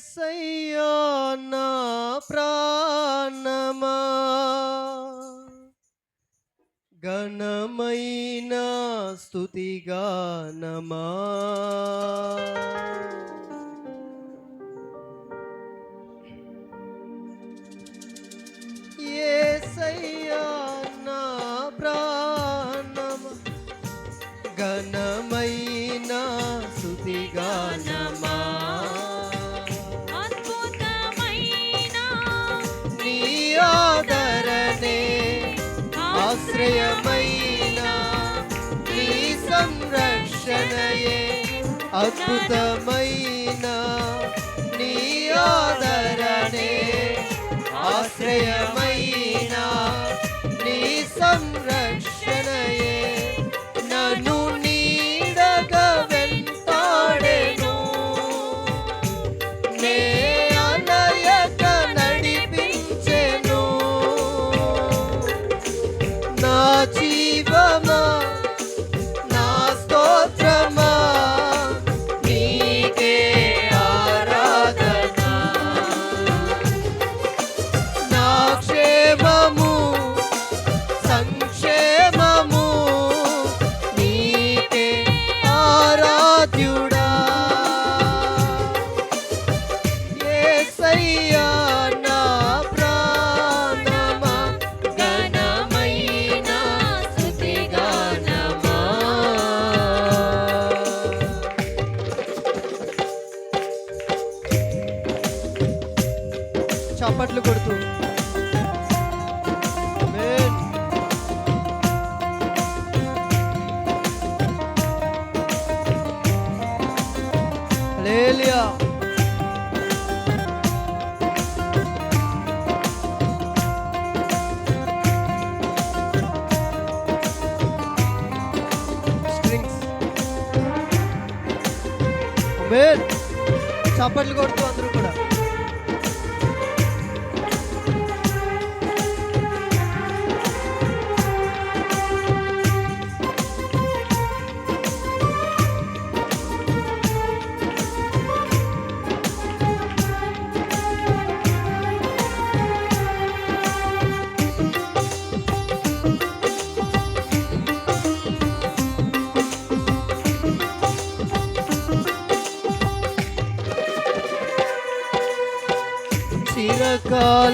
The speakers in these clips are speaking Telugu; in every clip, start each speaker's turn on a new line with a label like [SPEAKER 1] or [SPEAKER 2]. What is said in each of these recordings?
[SPEAKER 1] ఏసయ్యా నా ప్రాణమా. ఘనమైన స్థుతి
[SPEAKER 2] అద్భుతమైన
[SPEAKER 1] నీ ఆదరణే ఆశ్రయమైన నీ సంరక్షణయే. నన్ను నీడగా వెంటాడెను. నే అనయక నడిపించెను. నా జీవమా చప్పట్లు కొడుతూ అందరూ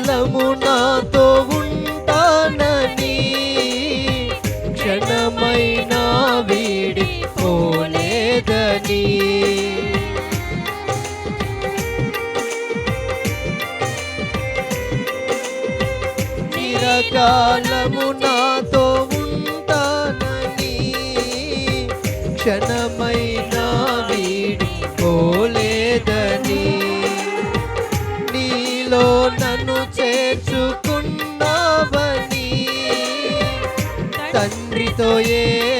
[SPEAKER 1] కూడా నాతో ఉంటానని క్షణమైనా వీడి పోలేదని. చిరకాలము నా তোয়ে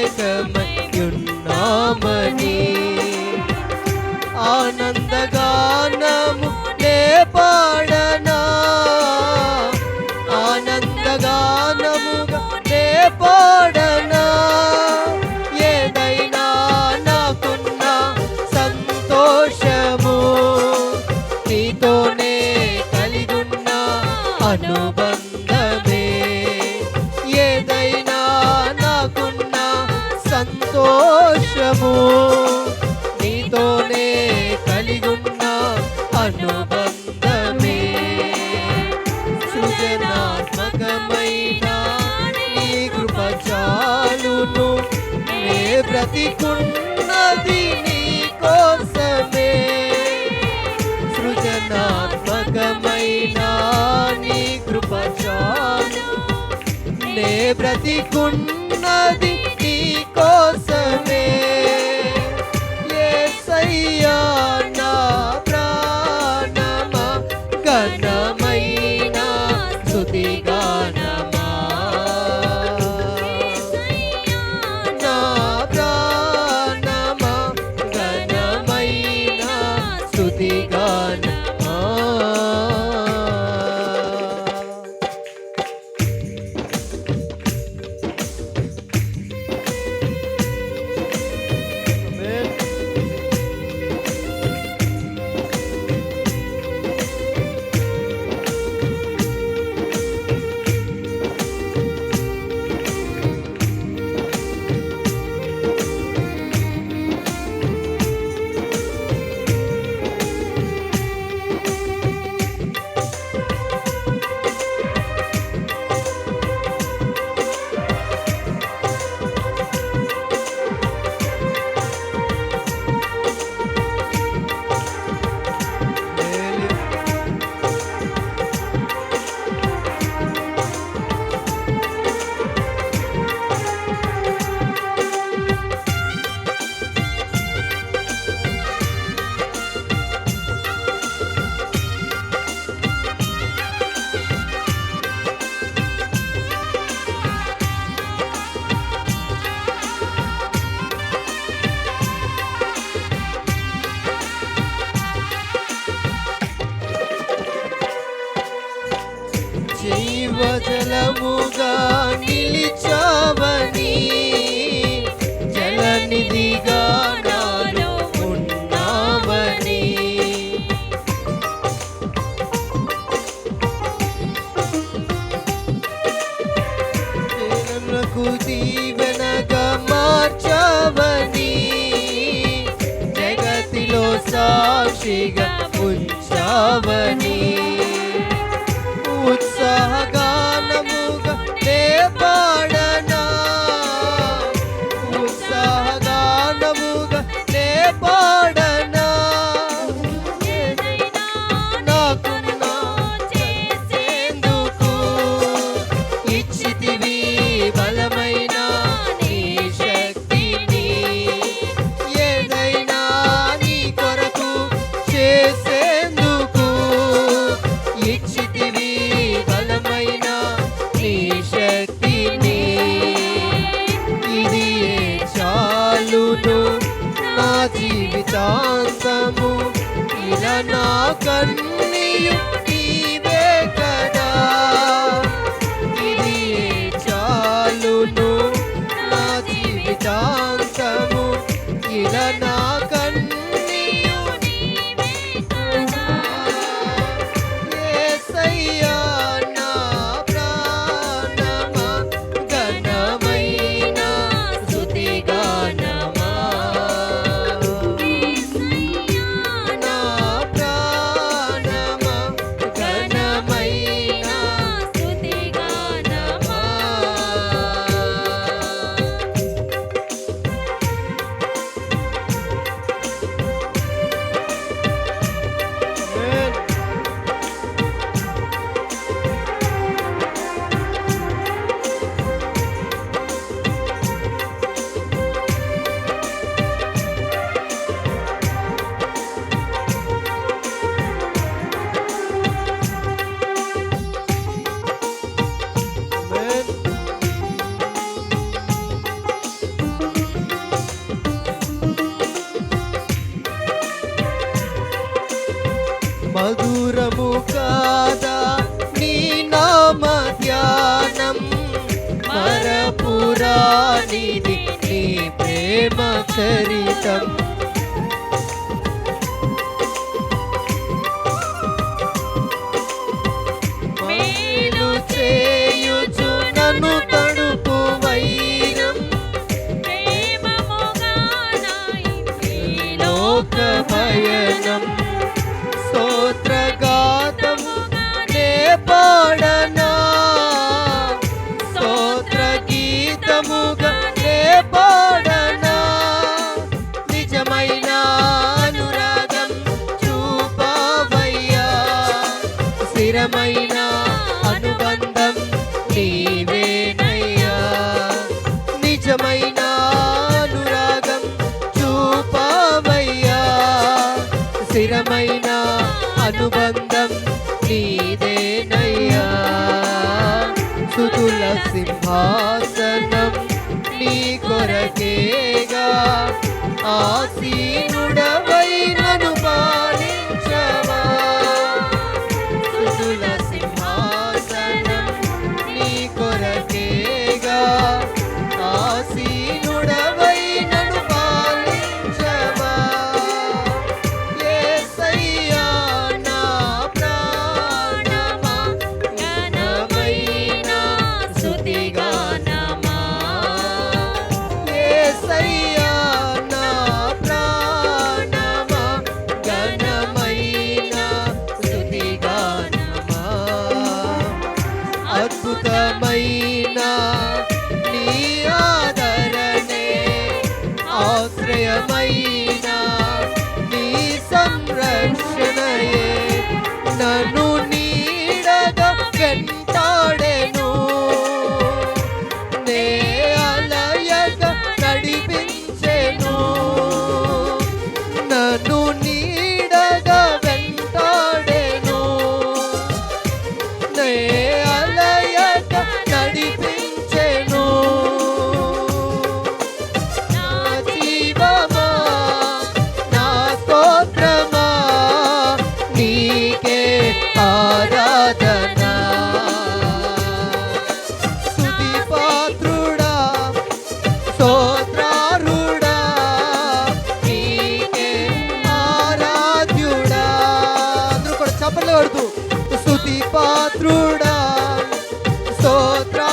[SPEAKER 1] సంతోషము నీతోనే కలిగున్న అనుబంధమే. సృజనాత్మకమైన నీ కృప చాలును నే బ్రతికున్నది నీ కోసమే. సృజనాత్మకమైన నీ కృప చాలు నే బ్రతికున్నది కోసమే. siga. കണ്ണിയും మరపురానిది నీ ప్రేమ చరితం. ఆసీనుడవైన nosotros.